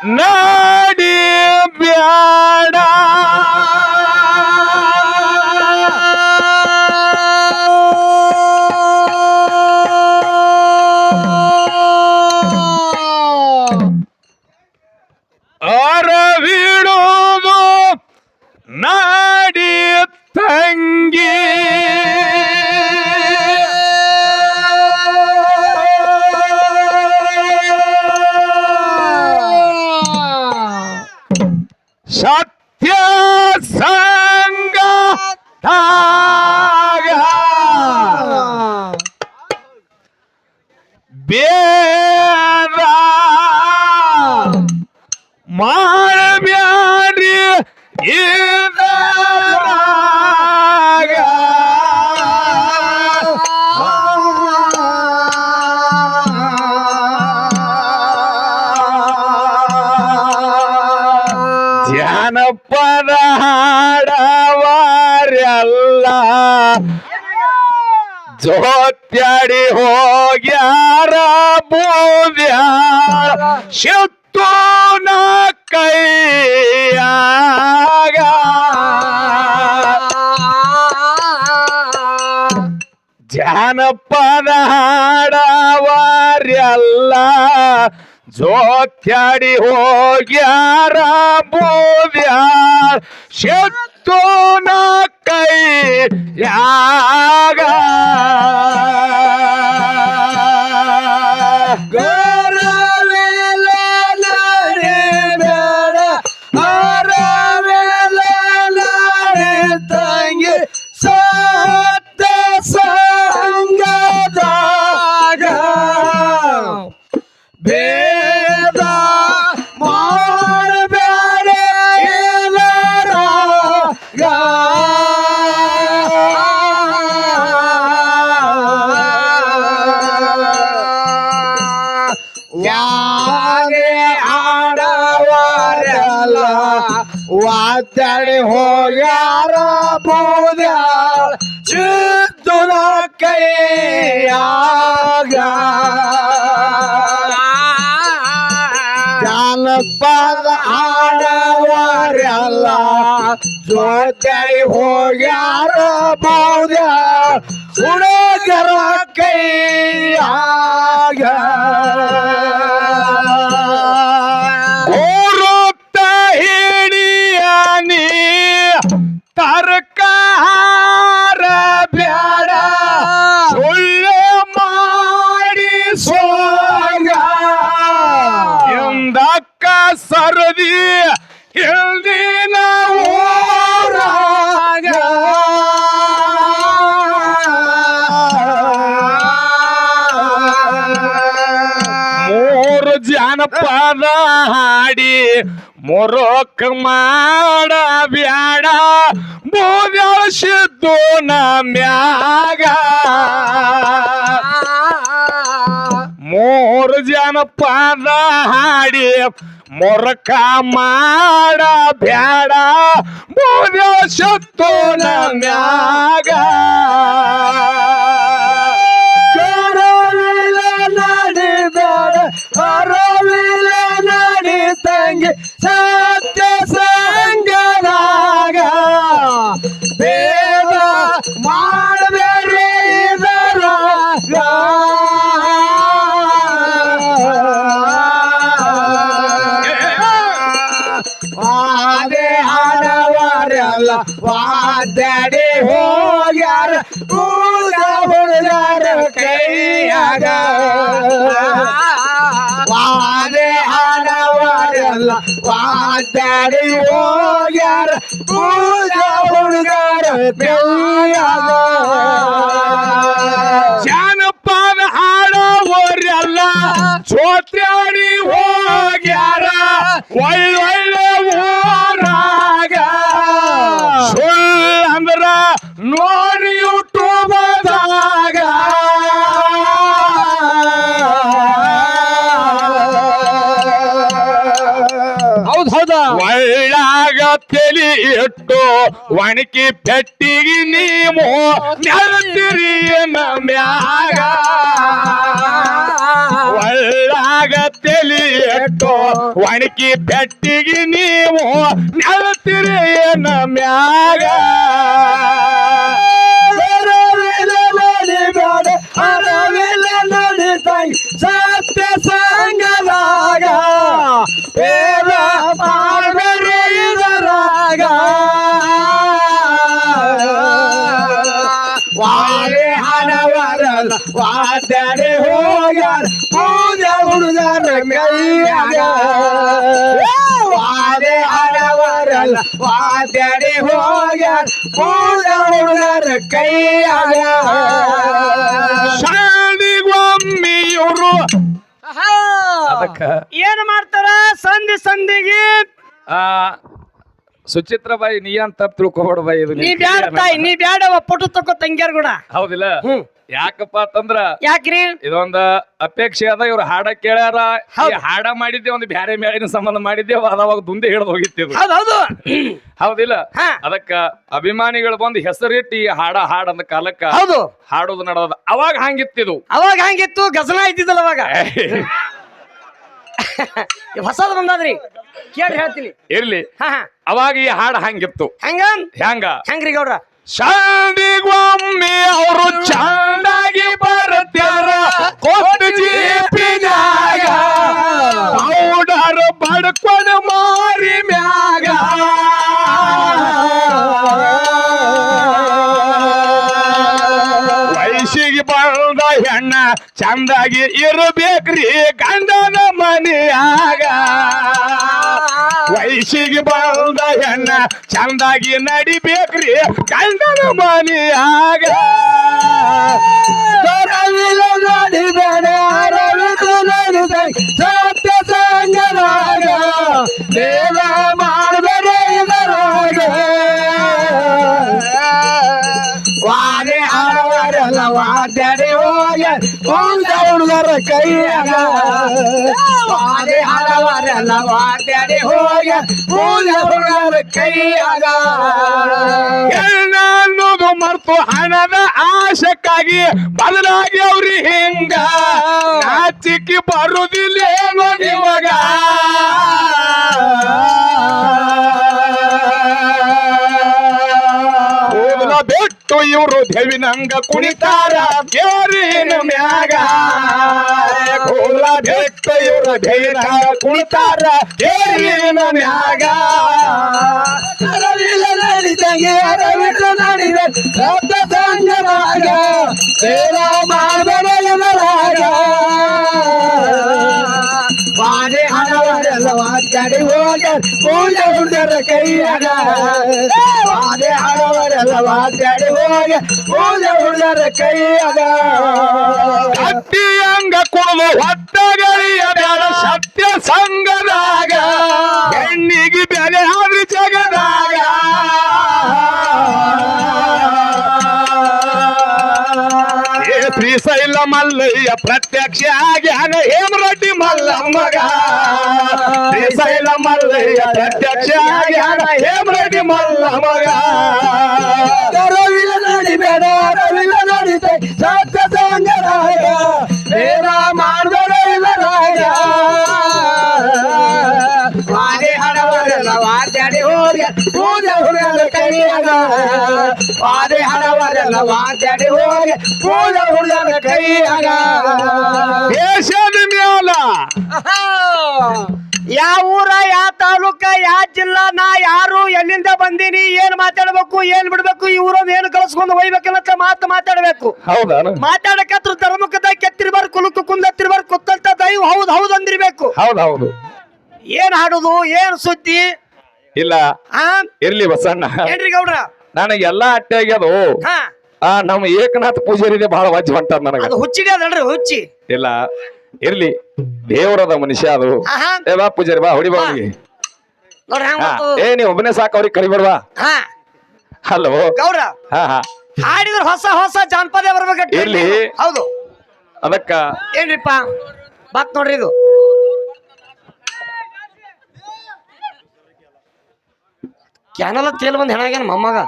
ನಾಡಿ ಸತ್ಯ ಸಂಗ ಜಾನಪದ ಹಾಡವಾರೆಲ್ಲ ಜೋತ್ಯಾಡಿ ಹೋಗ್ಯಾರ ಬೋದ್ಯಾರ ಶಿತ್ತೋನ ಕೈಯಾಗ. ಜಾನಪದ ಹಾಡವಾರೆಲ್ಲ ಜೋತ್ಯಾಡಿ ಹೋಗ್ಯಾರ ಬೂದ್ಯಾರ ಶತ್ತೂನ ಕೈಯಾಗ ತಂಗಿ ಹೋಗ್ಯಾರ ಬೋದ ಚಿತ್ತುನ ಕೈಯಾಗ. ಜಾನಪದ ಆಡವರೆಲ್ಲ ಜೊತೆಗೆ ಹೋಗ್ಯಾರ ಬೋದ ಹುಡುಗರ ಕೈಯಾಗ. ಎಲ್ದಿನ ಊರಾಗ ಮೂರು ಜಾನಪದ ಹಾಡಿ ಮೊರೊಕ್ ಮಾಡ ಬ್ಯಾಡ. ಬೋದ್ಯಾಳ್ಸಿದ್ದು ನಮ್ಯಾಗ ಮೂರು ಜನಪದ ಹಾಡಿ ಮೊರಕ ಮಾಡ ಬ್ಯಾಡ. ಬೋದ್ಯಾಳ್ಸಿದ್ದು ನಮ್ಯಾಗ ಕರವಿಲ ಹಣವರೆಲ್ಲ ಹೋಗ್ಯಾರ, ಕೂದ ಹುಡುಗಾರ ಕೈಯಾಗ. ವಾದೆ ಹಣವರೆಲ್ಲ ವಾದಡಿ ಹೋಗ್ಯಾರ, ಕೂದ ಹುಡುಗಾರ ಕೈಯಾಗ. ಜಾನಪದ ಹಾಡೋರೆಲ್ಲ ಚೋತ್ರಾಡಿ ಹೋಗ್ಯಾರ ಒಳ್ಳೊಳ್ಳೆ ನೋಡಿ ಯೂಟ್ಯೂಬದಾಗ. ಹೌದು ಹೌದಾ? ಒಳ್ಳಾಗ ತಲಿ ಇಟ್ಟು ಒಣಕಿ ಪೆಟ್ಟಿಗೆ ನೀವು ನೆರತಿರಿ ಮ್ಯಾಗ. ಒಳ್ಳಾಗ ತಲಿ ಇಟ್ಟು ಒಣಕಿ ಪೆಟ್ಟಿಗೆ ನೀವು ನೆರತಿರಿ ನಮ್ಯಾಗ ಮ್ಯಾಗ. ಸತ್ಯ ಸಂಗದಾಗ, ವೇದ ಮಾಡಬೇಡಿ ಇದರಾಗ ವಾಲೆ ಹಣವರಲ್ಲ ವಾದ್ಯಾಡೆ ಹೋಗ್ಯಾರ, ಪೂಜೆ ಹುಡುಗರ ಕೈಯಾಗ. ವಾಲೆ ಹಣವರಲ್ಲ ವಾದ್ಯಾಡೆ ಹೋಗ್ಯಾರ, ಪೂಜೆ ಹುಡುಗರ ಕೈಯಾಗ. ಶಾಲಿಗೊಮ್ಮಿ ಇವರು? ಅದಕ್ಕ. ಏನ್ ಮಾಡ್ತಾರ? ಸಂಧಿ ಸಂಧಿಗೆ. ಆ ಸುಚಿತ್ರ ಬಾಯಿ ನೀ ಅಂತ ತಪ್ಪು ತಿಳ್ಕೊಬೇಡ ಬಾಯಿ ಇದು ನೀ ಬ್ಯಾಡ ತಾಯಿ ನೀ ಬ್ಯಾಡ ಪಟು ತಕೋ ತಂಗ್ಯಾರ ಕೂಡ. ಹೌದಿಲ್ಲ? ಹ್ಮ್. ಯಾಕಪ್ಪ ಅಂತಂದ್ರ ಯಾಕ್ರಿ? ಇದೊಂದ ಅಪೇಕ್ಷೆ ಅದ ಇವ್ರು ಹಾಡ ಕೇಳ್ಯಾರ. ಈ ಹಾಡ ಮಾಡಿದ್ದೆ ಒಂದು ಬ್ಯಾರೆ ಮೇಳಿನ ಸಂಬಂಧ ಮಾಡಿದ್ದೇವ ಅದಾವಾಗ ದುಂದೆ ಹಿಡಿದು ಹೋಗಿತ್ತಿದ್ರು ಹೌದು ಹೌದಿಲ್ಲ. ಅದಕ್ಕ ಅಭಿಮಾನಿಗಳು ಬಂದು ಹೆಸರಿಟ್ಟು ಈ ಹಾಡ ಹಾಡಂದ ಕಾಲಕ್ಕ ಹೌದು. ಹಾಡೋದು ನಡೆದ ಅವಾಗ ಹಂಗಿತ್ತಿದು ಅವಾಗ ಹಂಗಿತ್ತು ಗಸಲ ಇದ್ದಿದ್ದಲ್ಲ ಅವಾಗ. ಹೊಸದು ಬಂದದ್ರಿ. ಕೇಳಿ ಹೇಳ್ತೀನಿ. ಇರ್ಲಿ. ಹಾ ಹಾ. ಅವಾಗ ಈ ಹಾಡ ಹಂಗಿತ್ತು. ಹೆಂಗ ಹೆಂಗ? ಹೆಂಗ್ರಿ ಗೌಡ್ರ? ಶಾಂದಿಗೊಮ್ಮೆ ಅವರು ಚಂದಾಗಿ ಬರುತ್ತಾರ. ಕೊಟ್ಟು ಜೀಪಿನಾಗ ಪೌಡರ್ ಬಡ್ಕೊಂಡು ಮಾರಿ ಮ್ಯಾಗ. ವಯಸ್ಸಿಗೆ ಬಂದ ಹೆಣ್ಣ ಚಂದಾಗಿ ಇರಬೇಕ್ರಿ ವಯಸ್ಸಿಗೆ ಬಂದ ಹೆಣ್ಣ ಚಂದಾಗಿ ನಡಿಬೇಕ್ರಿ. ಗಂಡನ ಮನೆಯಾಗ ನಡಿಬೇಡ ತಾಯಿ ಸತ್ಯ ದೇವ ಕೈಯಾಗ ವಾದೆ ಆಡವರೆಲ್ಲ ವಾದ್ಯಾಡಿ ಹೋಗ ಮೂಲ ಹುಡುಗರ ಕೈಯಾಗ ಅನ್ನೋದು ಮರ್ತು ಹಣದ ಆಶಕ್ಕಾಗಿ ಬದಲಾಗಿ ಅವ್ರಿ ಹಿಂಗ ನಾಚಿಕ್ಕಿ ಬರುದಿಲ್ಲೇನೋ ನಿಮಗ ಬಿಟ್ಟು ಇವರು ದೇವಿನಂಗ ಕುಣಿತಾರ ಮ್ಯಾಗ. ಕೂದಲ ಬಿಟ್ಟು ಇವರು ದೇವಿನಂಗ ಕುಣಿತಾರ ಕೇರಿನ ಮ್ಯಾಗ. ಅರವಿಲ್ಲ ನಡಿದಂಗೆ ಅರವಿಲ್ಲ ನಡಿದ ರಕ್ತ ಸಂಗರಾಗ ಬೇಡ ವಾದ್ಯಾಡಿ ಹೋಗ ಪೂಜೆ ಹುಡುಗರ ಕೈಯಾಗ. ಕೈಯಾಗ. ಕುಡಿದು ಹೊಟ್ಟಗಳಿಯ ಬೇಡ ಸತ್ಯ ಸಂಗದಾಗ ಹೆಣ್ಣಿಗೆ ಬೆಲೆ ಆದ್ರಿ ಜಗದಾಗ. ಮಲ್ಲಯ್ಯ ಪ್ರತ್ಯಕ್ಷ ಆಗ್ಯಾನ ಮಲ್ಲಮ್ಮಗ ಶ್ರೀಶೈಲ ಮಲ್ಲಯ್ಯ ಪ್ರತ್ಯಕ್ಷ ಜ್ಞಾನ ಹೇಮರೆಡ್ಡಿ ಮಲ್ಲಮ್ಮಗ ಅರವಿಲ್ಲ ನಡಿಬೇಡ ಅರವಿಲ್ಲ ನಡಿತೆ ಸತ್ಯ ಸಂಗರಾಗ ಬೇಡ ಮಾಡಬೇಡ ಇಲ್ಲರಾಗ ವಾದೆ ಹಣವರೆಲ್ಲ ವಾದ್ಯಾಡಿ ಹೋಗಿ ಪೂಜೆ ಹುಡುಗರ ಕೈಯಾಗ ವಾದೆ ಹಣವರೆಲ್ಲ ವಾದ್ಯಾಡಿ ಹೋಗಿ ಪೂಜೆ ಹುಡುಗರ ಕೈಯಾಗ ದೇಶದ ಮ್ಯಾಲ ಯಾವ ಊರ ಯಾವ ತಾಲೂಕ ಯಾವ ಜಿಲ್ಲಾ ನಾ ಯಾರು ಎಲ್ಲಿಂದ ಬಂದೀನಿ ಏನ್ ಮಾತಾಡ್ಬೇಕು ಏನ್ ಬಿಡ್ಬೇಕು ಈ ಊರನ್ನ ಏನು ಕಳ್ಸ್ಕೊಂಡು ಹೋಗ್ಬೇಕನ್ನತ್ತ ಮಾತು ಮಾತಾಡ್ಬೇಕು. ಹೌದಾನು ಮಾತಾಡಕತ್ರ ಧರ್ಮಕ್ಕದ ಕೆತ್ತಿರ್ಬಾರ್ ಕುಲುಕು ಕುಂದತ್ತಿರ್ಬಾರ್ ಕುತ್ತಂತ ದೈವ ಹೌದ್ ಹೌದ್ ಅಂದಿರ್ಬೇಕು. ಹೌದು ಏನ್ ಹಾಡುದು ಏನ್ ಸುದ್ದಿ? ಇಲ್ಲ. ಆ? ಇರ್ಲಿ ಬಸಣ್ಣ. ಏನ್ರಿ ಗೌಡ್ರ? ನನಗೆ ಎಲ್ಲಾ ಅಟ್ಟೆ ಆಗ್ಯದು? ಹಾ. ಆ ನಮ್ಮ ಏಕನಾಥ ಪೂಜಾರಿನೇ ಬಹಳ ವಜ್ಜ ಹೊಂಟದ ನನಗೆ. ಅದು ಹುಚ್ಚಿಗೆ ಅದಲ್ರಿ ಹುಚ್ಚಿ. ಇಲ್ಲ. ಇರ್ಲಿ. ದೇವರದ ಮನುಷ್ಯ ಅದು. ಆಹಾ. ಏ ಬಾ ಪೂಜಾರಿ ಬಾ ಹೊಡಿ ಬಾ ಅವ್ನಿಗೆ. ನೋಡ್ರಿ ಹಂಗ ಹಾ? ಏ ನೀ ಒಬ್ಬನೇ ಸಾಕು ಅವ್ರಿಗೆ ಕರಿಬೇಡ್ವಾ ಹಾ. ಹಲೋ. ಗೌಡ್ರ ಹಾ ಹಾ. ಹಾಡಿದ್ರ ಹೊಸ ಹೊಸ ಜಾನಪದ ಬರ್ಬೇಕು ಇರ್ಲಿ. ಹೌದು. ಅದಕ್ಕ. ಏನ್ರಿಪ್ಪ? ಬಾತ್ ನೋಡ್ರಿ ಇದು. ಕ್ಯಾನಲ ತೇಲ್ ಬಂದ್ ಹೆಣಾಗ್ಯಾನ ಮೊಮ್ಮಗ?